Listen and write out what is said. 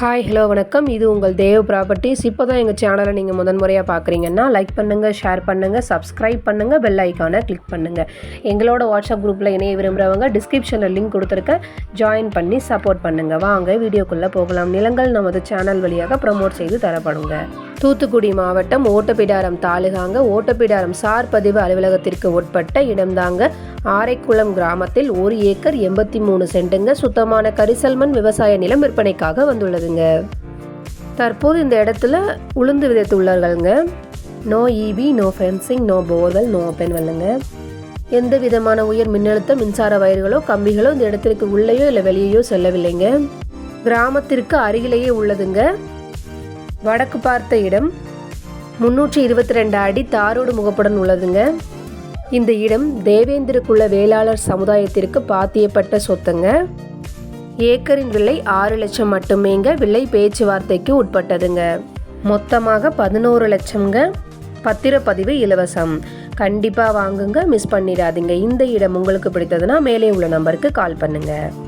Hi hello வணக்கம். இது உங்கள் தேவ் ப்ராப்பர்ட்டிஸ் இப்போ தான் எங்கள் சேனலை நீங்கள் முதன் முறையாக பார்க்குறீங்கன்னா லைக் பண்ணுங்கள் ஷேர் பண்ணுங்கள் சப்ஸ்கிரைப் பண்ணுங்கள் பெல் ஐக்கானை கிளிக் பண்ணுங்கள் எங்களோட வாட்ஸ்அப் குரூப்பில் இணைய விரும்புகிறவங்க டிஸ்கிரிப்ஷனில் லிங்க் கொடுத்துருக்கேன் ஜாயின் பண்ணி சப்போர்ட் பண்ணுங்கள் வாங்க வீடியோக்குள்ளே போகலாம். நிலங்கள் நமது சேனல் வழியாக ப்ரமோட் செய்து தரப்படுங்க. தூத்துக்குடி மாவட்டம் ஓட்டப்பிடாரம் தாலுகாங்க ஓட்டப்பிடாரம் சார் பதிவு அலுவலகத்திற்கு உட்பட்ட இடம்தாங்க ஆரைக்குளம் கிராமத்தில் ஒரு ஏக்கர் எண்பத்தி மூணு சென்ட்டுங்க சுத்தமான கரிசல்மண் விவசாய நிலம் விற்பனைக்காக வந்துள்ளதுங்க. தற்போது இந்த இடத்துல உளுந்து விதைத்துள்ளார்கள்ங்க no EB no fencing no borewell no open வெல்லுங்க எந்த விதமான உயர் மின்னழுத்த மின்சார வயர்களோ கம்பிகளோ இந்த இடத்திற்கு உள்ளேயோ இல்லை வெளியேயோ செல்லவில்லைங்க. கிராமத்திற்கு அருகிலேயே உள்ளதுங்க. வடக்கு பார்த்த இடம் முன்னூற்றி இருபத்தி ரெண்டு அடி தாரோடு முகப்புடன் உள்ளதுங்க. இந்த இடம் தேவேந்திர குல வேளாளர் சமுதாயத்திற்கு பாத்தியப்பட்ட சொத்துங்க. ஏக்கரின் விலை ஆறு லட்சம் மட்டுமேங்க விலை பேச்சுவார்த்தைக்கு உட்பட்டதுங்க. மொத்தமாக பதினோரு லட்சம்ங்க பத்திரப்பதிவு இலவசம். கண்டிப்பாக வாங்குங்க மிஸ் பண்ணிடாதீங்க. இந்த இடம் உங்களுக்கு பிடித்ததுன்னா மேலே உள்ள நம்பருக்கு கால் பண்ணுங்கள்